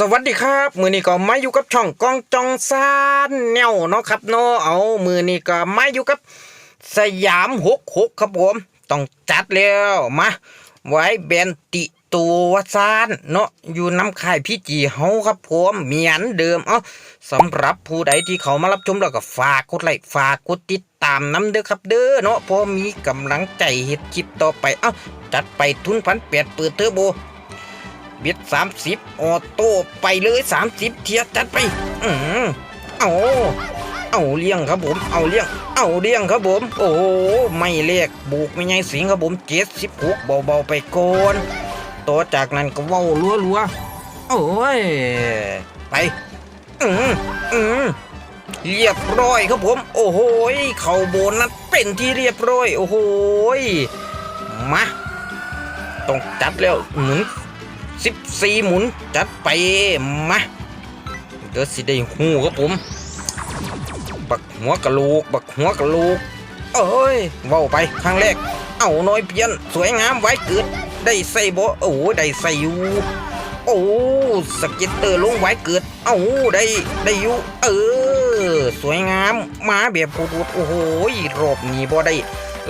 สวัสดีครับ มือนี้ก็มาอยู่กับช่องกองจองซานแนวเนาะครับเนาะเอามือนี้ก็มาอยู่กับ สยามหกหกครับผม ต้องจัดแล้วมาไว้แบนติตัวซานเนาะอยู่น้ำค่ายพี่จีเฮาครับผมเหมียนเดิม เอาสำหรับผู้ใดที่เขามารับชมแล้วก็ฝากกดไลค์ฝากกดติดตามน้ำเด้อครับเด้อเนาะพอมีกำลังใจเฮ็ดคลิปต่อไป เอ้าจัดไปทุนพันแปดเปิดเทอร์โบ บิดสามสิบออโต้ไปเลยสามสิบเทียจัดไป อืมเอาเอาเลี้ยงครับผม เอาเลี้ยง เอาเลี้ยงครับผม โอ้โหไม่เลขบุกไม่ไงสิงครับผมเจ็ดสิบหกเบาๆไปก่อนต่อจากนั้นก็ว้ารัวๆโอ้ย ไป อืมอืมเรียบร้อยครับผม โอ้โหเข่าโบนัสเป็นที่เรียบร้อย โอ้โหมาต้องจัดแล้วหมุน สิบสี่หมุน จัดไปมาเดี๋ยวสิได้หูครับผม บักหัวกะโหลกบักหัวกะโหลกเอ้ยเว้าไปครั้งแรก เอาน้อยเพียน สวยงามไว้เกิด ได้ใส่บ่โอ้ได้ใส่อยู่ โอ้สก็ตเตอร์ลงไว้เกิด เอาได้ได้อยู่ เออ สวยงามมาแบบพูดโอ้โหรอบนี้บ่ได้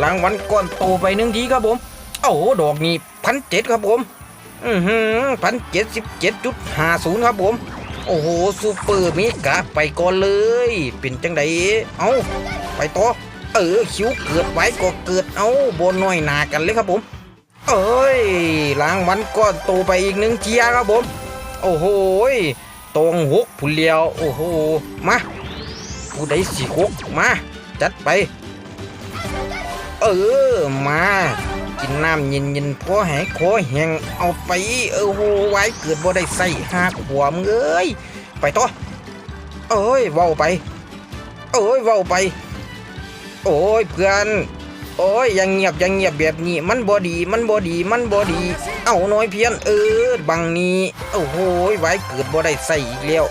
รางวัลก้อนโตไปหนึ่งทีครับผม โอ้ดอกนี้พันเจ็ดครับผม อือหือพันเจ็ดสิบเจ็ดจุดห้าศูนย์ครับผม โอ้โหซูเปอร์มิกะไปก่อนเลย เป็นจังไดเอาไปต่อ เออคิวเกิดไว้ก็เกิดเอาบนน้อยหนากันเลยครับผม เอ้ยรางวัลก้อนโตไปอีกหนึ่งเทียครับผม โอ้โหตรงหกผุเลียว โอ้โห มาผู้ใดสี่หกมา จัดไป เออมา กินน้ำเย็นๆพอแห้คอแห้งเอาไปเออโหไว้เกิดบ่ได้ใส่หักหัวมเอ้ยไปต่อเอ้ยเว้าไป เอ้ยเว้าไป โอ้ยเพื่อนโอ้ยยังเงียบยังเงียบแบบนี้ มันบ่ดีมันบ่ดีมันบ่ดี เอาน้อยเพียนเออบังนี้โอ้โหไว้เกิดบ่ได้ใส่อีกแล้ว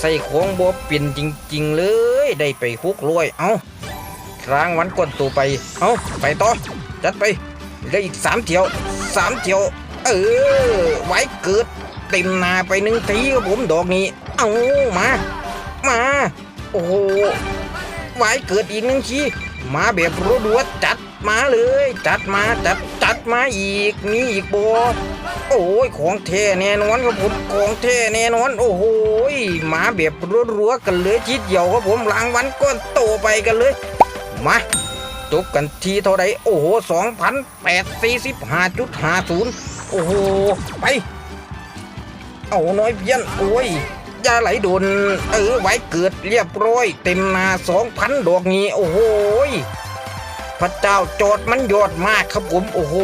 ใส่ของบ่เป็นจริง ๆ เลยได้ไปฮุกรวยเอารางวันก้นตัวไป เอาไปต่อจัดไป เหลืออีกสามเที่ยวสามเที่ยว เออ ไว้เกิดเต็มนาไปหนึ่งทีครับผมดอกนี้ เอามา มา โอ้โหไว้เกิดอีกหนึ่งทีมาแบบรัวๆจัดมาเลย จัดมาจัดจัดมาอีกมีอีกโบโอ้ยของแท้แน่นอนครับผมของแท้แน่นอน โอ้โหมาแบบรัวๆกันเลยทีเดียวครับผมรางวัลก้อนโตไปกันเลย มา จบกันทีเท่าไรโอ้โหสองพันแปดสี่สิบห้าจุดห้าศูนย์โอ้โห ไป เอาน้อยเพี้ยน โอ้ยยาไหลโดน เออ ไว้เกิดเรียบร้อย เต็มนาสองพันดอกนี้ โอ้โหพระเจ้าจทย์มันยอดมากครับผม โอ้โห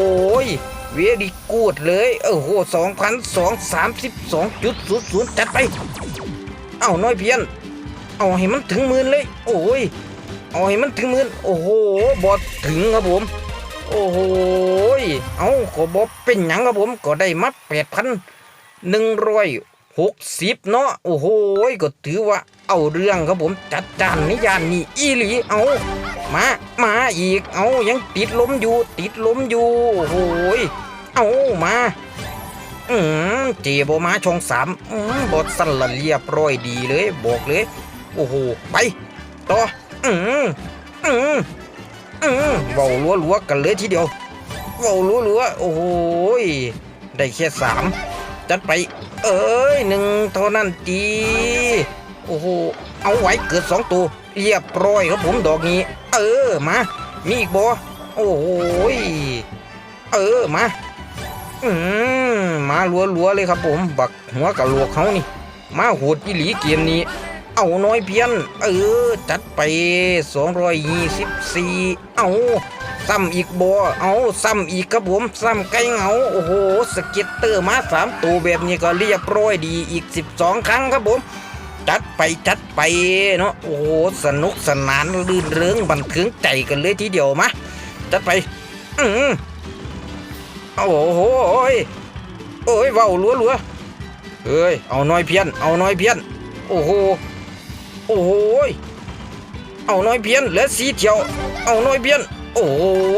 เวดีกูดเลย โอ้โหสองพันสองสามสิบสองจุดศูนย์ศูนย์จัดไป เอาน้อยเพี้ยน เอาให้มันถึงหมื่นเลย โอ้ย เอาให้มันถึงมื่นโอ้โหบอดถึงครับผม โอ้โหเอาก็บอเป็นหยังครับผม ก็ได้มาแปดพันหนึ่งร้อยหกสิบเนาะโอ้โหก็ถือว่าเอาเรื่องครับผมจัดจานนิยานนี่อีหลีเอามา มาอีก เอายังติดล้มอยู่ ติดล้มอยู่โอ้โหยเอามา อืมเจบมาช่องสามอืมบทสั่นละเรียบร้อยดีเลย บอกเลย โอ้โห ไป ต่อ อืมอืมอืมเว้าลัวลัวๆกันเลยทีเดียวเว้าลัวลัวๆโอ้โหยได้แค่สามจัดไป เอ้ยหนึ่งเท่านั้นดีโอ้โหเอาไว้เกิดสองตัวเรียบร้อยครับผมดอกนี้ เออมามีอีกบอโอ้โหยเออมาอืมมาลัวลัวๆเลยครับผม บักหัวกับลวกเขานี่ มาโหดอีหลีเกมนี้ เอาน้อยเพียน เออ จัดไป 224 เอาซ้ำอีกบ่เอาซ้ำอีกครับผมซ้ำไก่เหงาโอ้โหสเก็ตเตอร์มาสามตัวแบบนี้ก็เรียบร้อยดีอีก 12 ครั้งครับผม จัดไปจัดไปเนาะโอ้โหสนุกสนานลื่นเริงบันเทิงใจกันเลยทีเดียวมาจัดไป อืมโอ้โหโอ้ยเว้าลัวลัวเอ้ยเอาน้อยเพียน เอาน้อยเพียน โอ้โห โอ้ยเอาน้อยเพี้ยนเหลือสีเที่ยว เอาน้อยเพี้ยน โอ้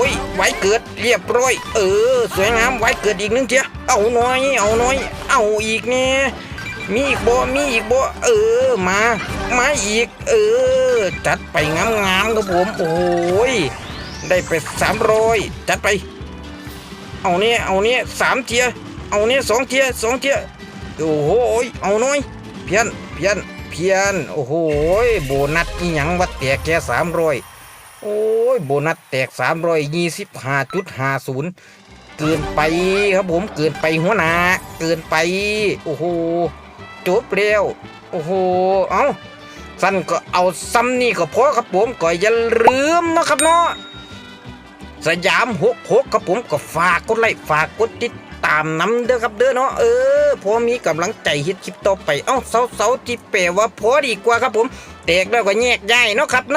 ยไว้เกิดเรียบร้อย เออ สวยงามไว้เกิดอีกหนึงเทียเอาน้อย เอาน้อย เอาอีกเนี่ยมีอีกบ่มีอีกบ่เออมา มาอีก เออ จัดไปงามๆครับผม โอ้ยได้ไปสามร้อยจัดไป เอาเนี่ยเอาเนี่ยสามเทีย เอาเนี่ยสองเทียสองเทียโอ้โหเอาหน่อย เพี้ยนเพี้ยน เพียน โอ้โหโบนัสอีหยังวัดแตกแค่สามร้อยโอ้ยโบนัสแตกสามร้อยยี่สิบห้าจุดห้าศูนย์เกินไปครับผมเกินไปหัวหน้าเกินไป โอ้โหจบเร็วโอ้โหเอาสั้นก็เอาซ้ำนี่ก็พอครับผมก็อย่าลืมนะครับเนาะ สยามหกหกครับผมก็ฝากกดไลค์ฝากกดติดตามน้ำเด้อครับเด้อเนาะเออพอมีกำลังใจฮิตคลิปต่อไปเอ้าเสาเสาๆที่แปลว่าพอดีกว่าครับผมแตกแล้วก็แยกย้ายเนาะครับเนาะ